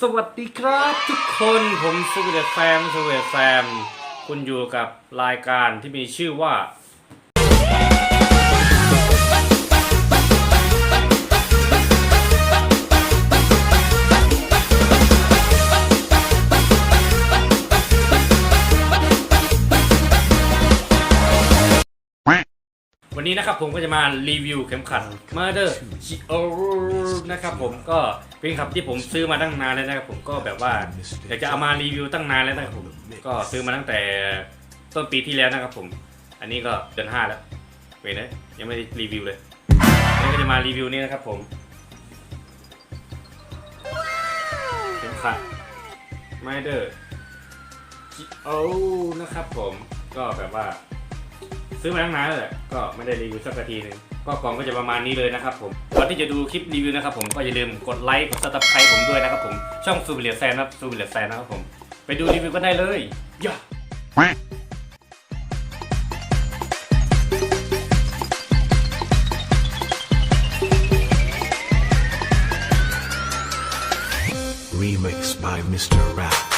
สวัสดีครับทุกคนผมสวีเดตแซมสวีเดตแซม คุณอยู่กับรายการที่มีชื่อว่า วันนี้นะครับผมก็จะมารีวิวเข็มขัด Mother c h i o นะครับผมก็เป็นเข็มขัดที่ผมซื้อมาตั้งนานแล้วนะครับผมก็แบบว่าอยากจะเอามารีวิวตั้งนานแล้วนะครับผมก็ซื้อมาตั้งแต่ต้นปีที่แล้วนะครับผม อันนี้ก็เดือนห้าแล้วเว้ยนะยังไม่ได้รีวิวเลยนนี้ก็จะมารีวิวนี่นะครับผมเข็มขัด Mother c h i o นะครับผมก็แบบว่า ซื้อมาตั้งนานแล้วแหละก็ไม่ได้รีวิวสักทีหนึงก็กล่องก็จะประมาณนี้เลยนะครับผมก่อนที่จะดูคลิปรีวิวนะครับผมก็อย่าลืมกดไลค์กดซับสไครต์ผมด้วยนะครับผมช่องซูบิเลียแซนนะครับซูบิเลียแซนนะครับผมไปดูรีวิวกันได้เลยย่า Remix by Mr. Rap.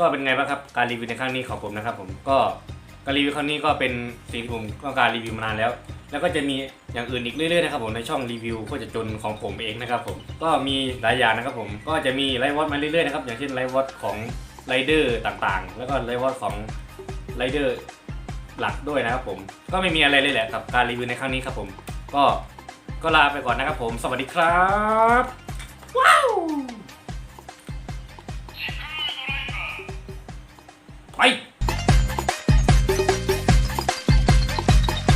ก็เป็นไงบ้างครับการรีวิวในครั้งนี้ของผมนะครับ ผมก็การรีวิวครั้งนี้ก็เป็นสิ่งที่ผมต้องการรีวิวมานานแล้ว แล้วก็จะมีอย่างอื่นอีกเรื่อยๆนะครับผมในช่องรีวิวก็จะจนของผมเองนะครับผมก็มีหลายอย่างนะครับผมก็จะมีไลฟ์วอตมาเรื่อยๆนะครับอย่างเช่นไลฟ์วอตของไรเดอร์ต่างๆ แล้วก็ไลฟ์วอตของไรเดอร์หลักด้วยนะครับผมก็ไม่มีอะไรเลยแหละกับการรีวิวในครั้งนี้ครับผม ก็ก็ลาไปก่อนนะครับผม สวัสดีครับ ไป